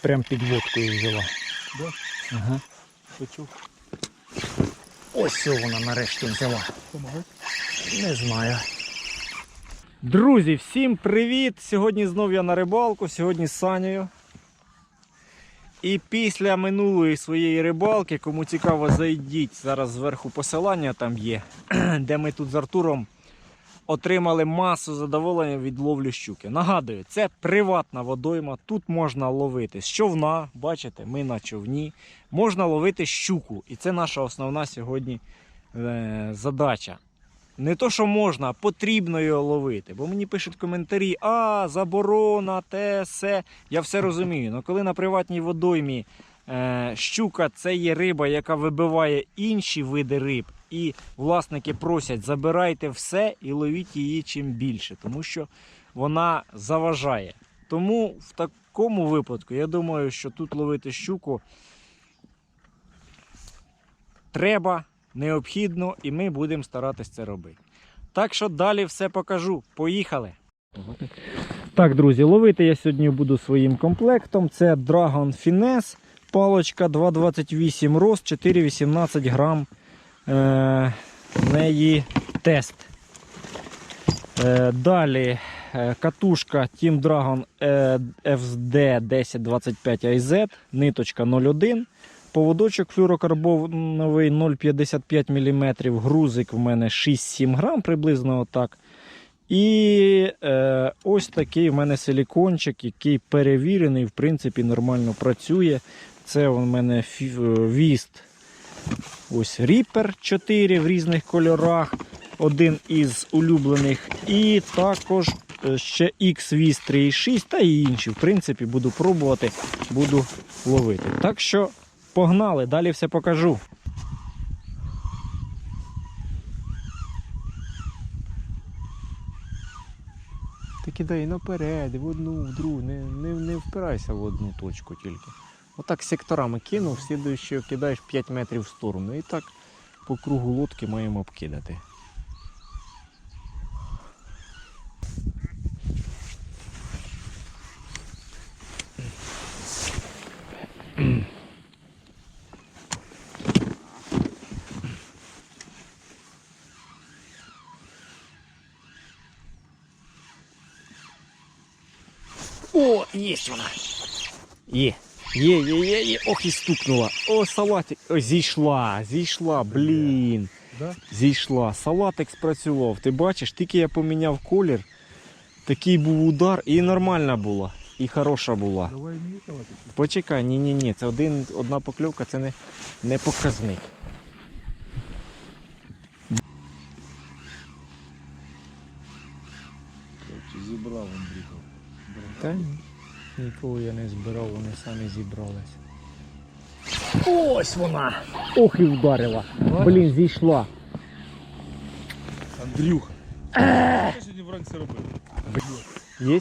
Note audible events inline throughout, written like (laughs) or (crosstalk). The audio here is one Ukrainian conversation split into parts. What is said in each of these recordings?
прям під водкою взяла. Да? Ага. Почув. Ось вона нарешті взяла. Помагай. Не знаю. Друзі, всім привіт! Сьогодні знов я на рибалку, сьогодні з Санею. І після минулої своєї рибалки, кому цікаво, зайдіть. Зараз зверху посилання там є, (clears throat) де ми тут з Артуром отримали масу задоволення від ловлі щуки. Нагадую, це приватна водойма. Тут можна ловити з човна, бачите, ми на човні. Можна ловити щуку. І це наша основна сьогодні е, задача. Не то, що можна, а потрібно його ловити. Бо мені пишуть коментарі, а, заборона, те, се. Я все розумію. Але коли на приватній водоймі е, щука це є риба, яка вибиває інші види риб, і власники просять, забирайте все і ловіть її чим більше, тому що вона заважає. Тому в такому випадку я думаю, що тут ловити щуку треба, необхідно, і ми будемо старатися це робити. Так що далі все покажу. Поїхали! Так, друзі, ловити я сьогодні буду своїм комплектом. Це Dragon Finesse, палочка 2,28 рост, 4,18 грам. Е, неї тест. Е, далі е, катушка Team Dragon FSD 1025 IZ, ниточка 0,1. Поводочок флюрокарбоновий 0,55 мм, грузик в мене 6-7 грам, приблизно отак. І е, ось такий в мене силікончик, який перевірений, в принципі, нормально працює. Це у мене віст. Ось Reaper 4 в різних кольорах. Один із улюблених. І також е, ще X-Vist 3.6 та і інші. В принципі, буду пробувати, буду ловити. Так що погнали, далі все покажу. Ти кидай наперед, в одну, в другу, не, не, не впирайся в одну точку тільки. Отак секторами кинув, слідуючи кидаєш 5 метрів в сторону. І так по кругу лодки маємо обкидати. О, є вона. Є. Є, є, є. Ох, і стукнула. О, салатик. О, зійшла, зійшла, блін. Да? Зійшла. Салатик спрацював. Ти бачиш, тільки я поміняв колір. Такий був удар і нормальна була. І хороша була. Давай мені салатик. Почекай, ні, ні. Це один, одна покльовка, це не, не показник. Зібрав Андрійко. Та ні. Нікого я не збирав, вони самі зібрались. Ось вона! Ох і вдарила. Блін, зійшла. Андрюха. Що сьогодні вранці робив? Є?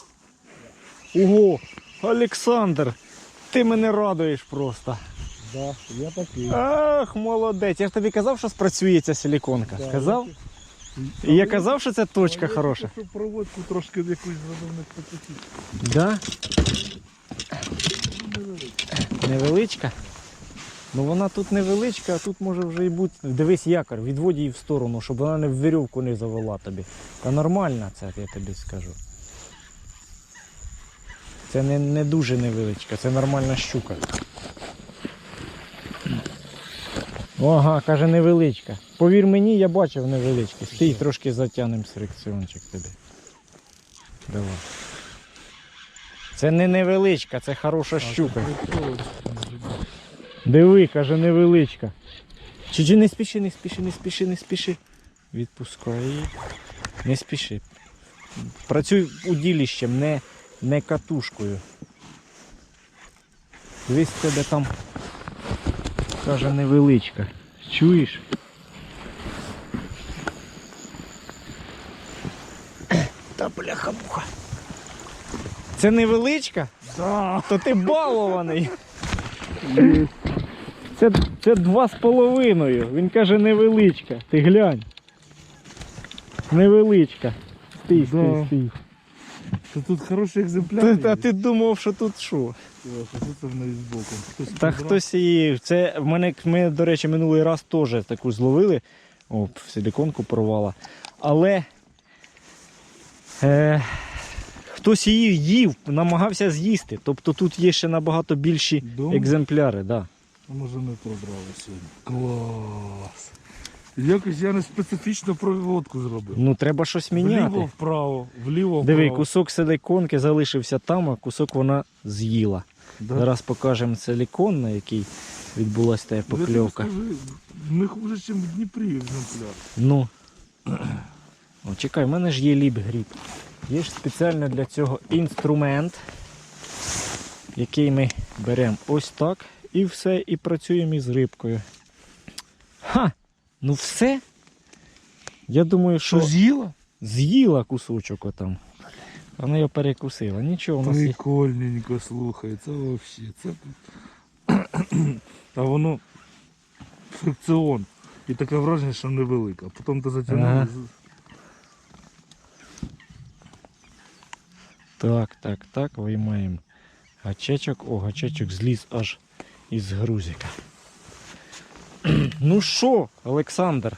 Ого! Олександр! Ти мене радуєш просто. Да, я такий. Ах, молодець. Я ж тобі казав, що спрацює ця силіконка. Казав? І я казав, що це точка хороша. Проводку трошки якусь зробив не. Да? Невеличка? Ну вона тут невеличка, а тут може вже і бути. Дивись якор, відводь її в сторону, щоб вона не в вірьовку не завела тобі. Та нормальна це, я тобі скажу. Це не, не дуже невеличка, це нормальна щука. Ага, каже невеличка. Повір мені, я бачив невеличкі. Стій трошки затягнем селекціончик тобі. Давай. Це не невеличка, це хороша щука. Диви, каже, невеличка. Чи, чи не спіши, не спіши, не спіши, не спіши. Відпускай її. Не спіши. Працюй уділіщем, не, не катушкою. Дивись тебе там. Каже, невеличка. Чуєш? Та бляха-муха. Це невеличка? Да. То ти балований. Це, це два з половиною. Він каже невеличка. Ти глянь. Невеличка. Стій, стій, Да. стій. Що тут хороший Та, екземпляр. а ти думав, що тут що? Та хтось її. Це в мене, ми, до речі, минулий раз теж таку зловили. О, силіконку порвала. Але е, хтось її їв, намагався з'їсти. Тобто тут є ще набагато більші Дома? екземпляри. Да. А може ми пробрали сьогодні. Клас. Якось я не специфічно проводку зробив. Ну треба щось міняти. Вліво, вправо, вліво, Диви, кусок силиконки залишився там, а кусок вона з'їла. Да. Зараз покажемо силикон, на який відбулася та Я тобі покльовка. скажу, Не хуже, ніж в Дніпрі екземпляр. Ну. О, чекай, в мене ж є ліп гріб. Є ж спеціально для цього інструмент, який ми беремо ось так і все, і працюємо із рибкою. Ха! Ну все. Я думаю, що Що з'їла? з'їла кусочок отам. Вона його перекусила. Нічого, у нас є. Прикольненько, слухай, це взагалі. Це... (clears throat) а воно фрикціон. І таке враження, що невелика. Потім ти затягнув. Ага. і з- Так, так, так, виймаємо гачечок. О, гачечок зліз аж із грузика. (clears throat) Ну що, Олександр?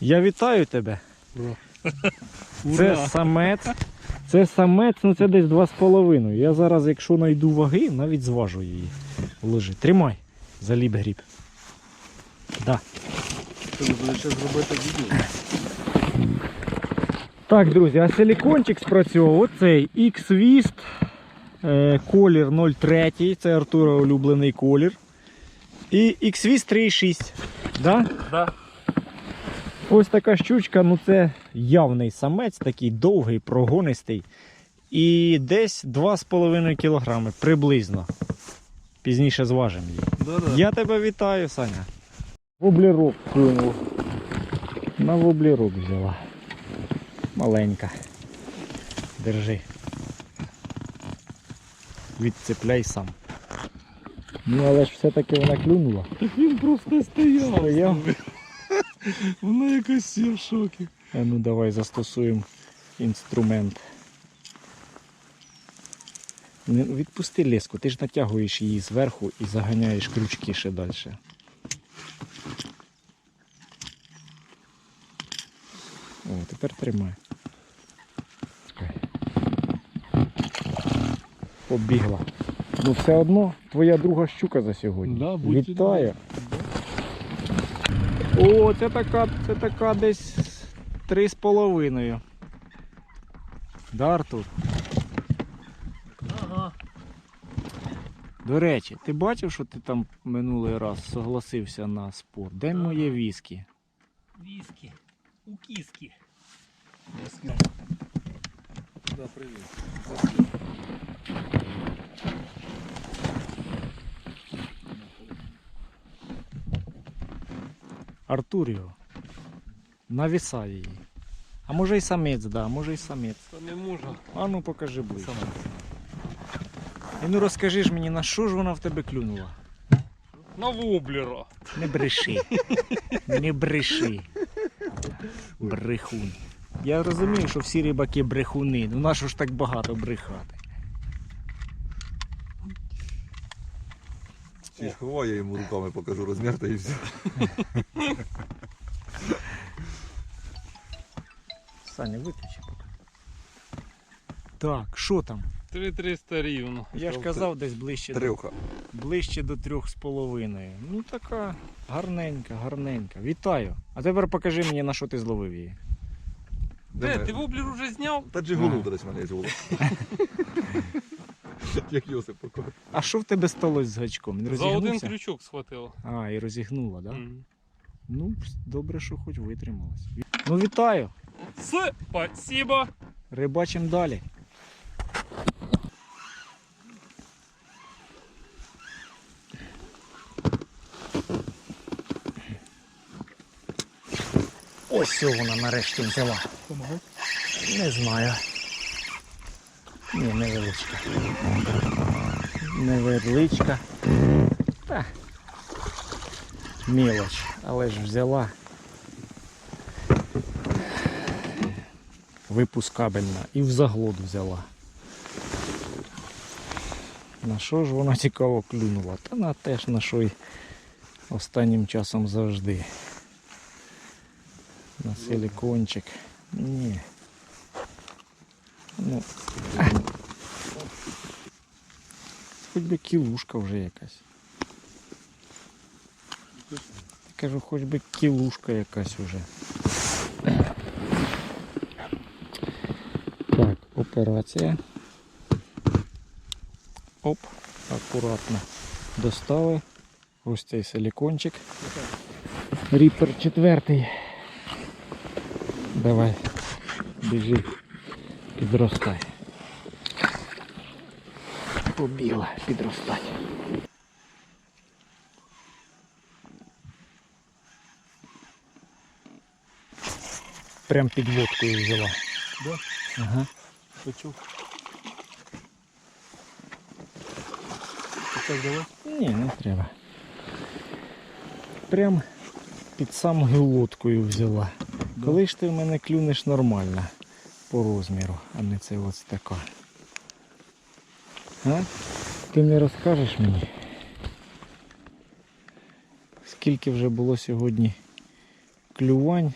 Я вітаю тебе. (laughs) Це самець. Це самець, ну це десь 2,5. Я зараз, якщо знайду ваги, навіть зважу її. Ложи. Тримай. Заліп гріб. Да. Ти будеш зараз робити відео. Так, друзі, а силікончик спрацьовував. Оцей X-Wist, е, колір 03, це Артура улюблений колір. І X-Wist 3,6. Да? Да. Ось така щучка, ну це явний самець, такий довгий, прогонистий. І десь 2,5 кг приблизно. Пізніше зважимо її. Да-да. Я тебе вітаю, Саня. Воблерок клюнув. На воблерок взяла. Маленька. Держи. Відцепляй сам. Ну, але ж все-таки вона клюнула. Так він просто стояв. Стояв. (laughs) Вона якась всі в шокі. А ну давай застосуємо інструмент. Відпусти леску, ти ж натягуєш її зверху і заганяєш крючки ще далі. О, тепер тримай. Побігла. Ну все одно твоя друга щука за сьогодні. Да, Вітаю. О, це така, це така десь три з половиною. Да, Артур? Ага. До речі, ти бачив, що ти там минулий раз согласився на спор? Де моє віскі? Виски. У киски. Да, привіт. Артуріо. Навісай її. А може й самець, да, може й самець. Та не можна. А ну покажи ближче. І ну розкажи ж мені, на що ж вона в тебе клюнула? На воблера. Не бреши. Не бреши. Брехун. Я розумію, що всі рибаки брехуни. Ну нащо ж так багато брехати? Чи ж ховай, я йому руками покажу розмір та і все. Саня, виключи поки. Так, що там? 3300 рівно. Я ж казав десь ближче до, ближче до трьох з половиною. Ну така гарненька, гарненька. Вітаю. А тепер покажи мені, на що ти зловив її. Де, ти воблер уже зняв? Та джигулу, до речі, мене джигулу. (laughs) (laughs) Як Йосип покажу. А що в тебе сталося з гачком? Він За один розігнувся? крючок схватило. А, і розігнула, так? Да? Мгм. Ну, добре, що хоч витрималась. Ну, вітаю! Спасибо. Рибачим далі. Ось цього вона нарешті взяла. Не знаю. Ні, невеличка. Невеличка. Та. Мілоч, але ж взяла. випускабельна. І в заглот взяла. На що ж вона цікаво клюнула? Та на те ж на що й останнім часом завжди. На силикончик. Ні. Ну. Хоч би кілушка вже якась. Кажу, хоч би кілушка якась уже. Так, операція. Оп, акуратно достали. Ось цей силикончик. Ріпер четвертий. Давай, біжи, підростай. Побігла підростати. Прям під водкою взяла. Да? Ага. Почув. Так, давай. Ні, не треба. Прям під самою лодкою взяла. Коли ж ти в мене клюнеш нормально по розміру, а не це ось така. А? Ти не розкажеш мені? Скільки вже було сьогодні клювань,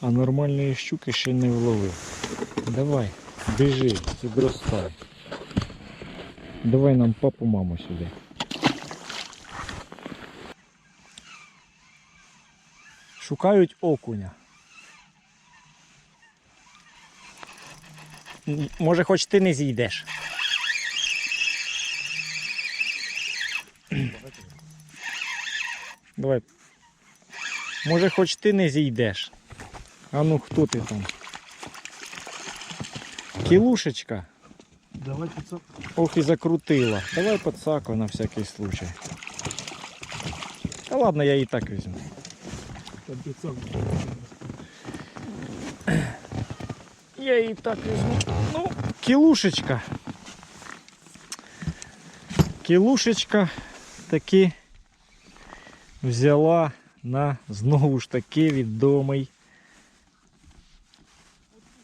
а нормальної щуки ще не вловив. Давай, біжи, підростай. Давай нам папу маму сюди. Шукають окуня. Може, хоч ти не зійдеш. Давай. Може, хоч ти не зійдеш. А ну хто ти там? Кілушечка. Давай пацан. Ох і закрутила. Давай подсаку на всякий случай. Та ладно, я її так візьму. Я її так візьму. Ну, кілушечка. Кілушечка таки взяла на знову ж таки відомий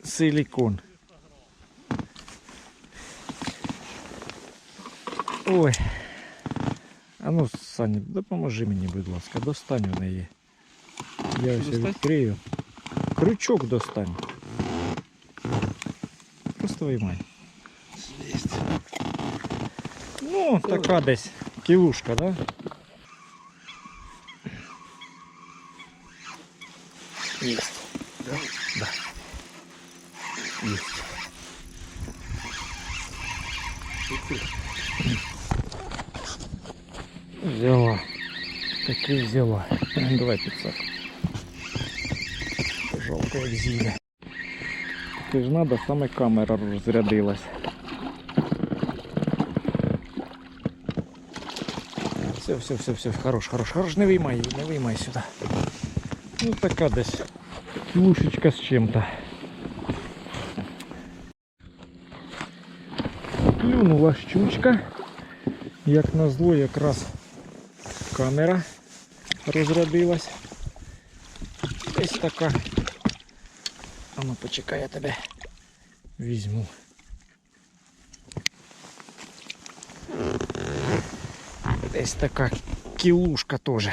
силікон. Ой. А ну, Саня, допоможи мені, будь ласка, достань у неї. Я ось Достать? відкрию. Крючок достань. Просто виймай. Ну, така десь кілушка, да? Есть. Да? Да. Есть. Взяла. Таки взяла. Давай пиццак. Жалко, як з'їде. Таки ж надо, саме камера розрядилась. Все, все, все, все, хорош, хорош, хорош, не виймай не виймай сюди. Ну така десь кілушечка з чим-то. Клюнула щучка. Як назло, якраз камера розрядилась. Десь така. А ну почекай, я тебе візьму. Десь така кілушка теж.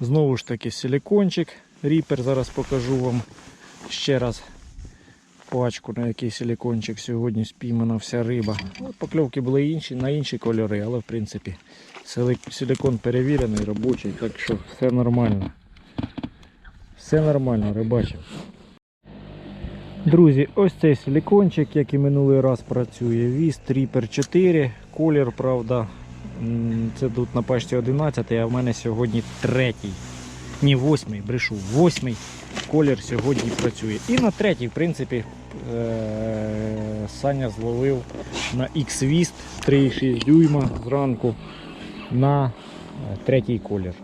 Знову ж таки силикончик. Ріпер зараз покажу вам ще раз пачку, на який силикончик сьогодні спіймана вся риба. Ну, Покльовки були інші, на інші кольори, але в принципі силикон перевірений, робочий, так що все нормально. Все нормально, рибачив. Друзі, ось цей силикончик, як і минулий раз працює. Віз Тріпер 4. Колір, правда, це тут на пачці 11, а в мене сьогодні третій. Ні, восьмий, брешу, восьмий колір сьогодні працює. І на третій, в принципі, е- Саня зловив на X-Vist 3,6 дюйма зранку на третій колір.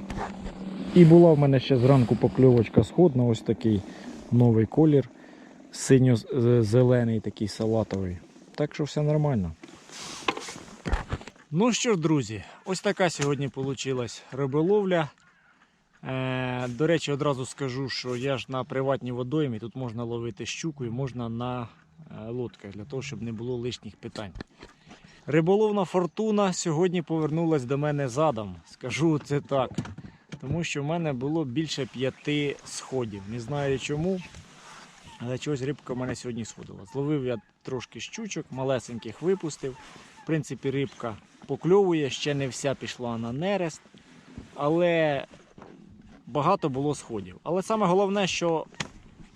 І була в мене ще зранку покльовочка сходна, ось такий новий колір. Синьо-зелений такий салатовий. Так що все нормально. Ну що ж, друзі, ось така сьогодні вийшла риболовля. Е, до речі, одразу скажу, що я ж на приватній водоймі, тут можна ловити щуку і можна на е, лодках, для того, щоб не було лишніх питань. Риболовна фортуна сьогодні повернулась до мене задом. Скажу це так. Тому що в мене було більше п'яти сходів. Не знаю чому, але чогось рибка в мене сьогодні сходила. Зловив я трошки щучок, малесеньких випустив. В принципі, рибка покльовує, ще не вся пішла на нерест. Але багато було сходів. Але саме головне, що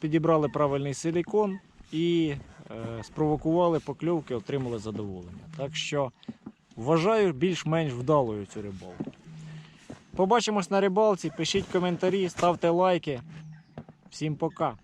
підібрали правильний силікон і е, спровокували покльовки, отримали задоволення. Так що вважаю більш-менш вдалою цю рибалку. Побачимось на рибалці, пишіть коментарі, ставте лайки. Всім пока.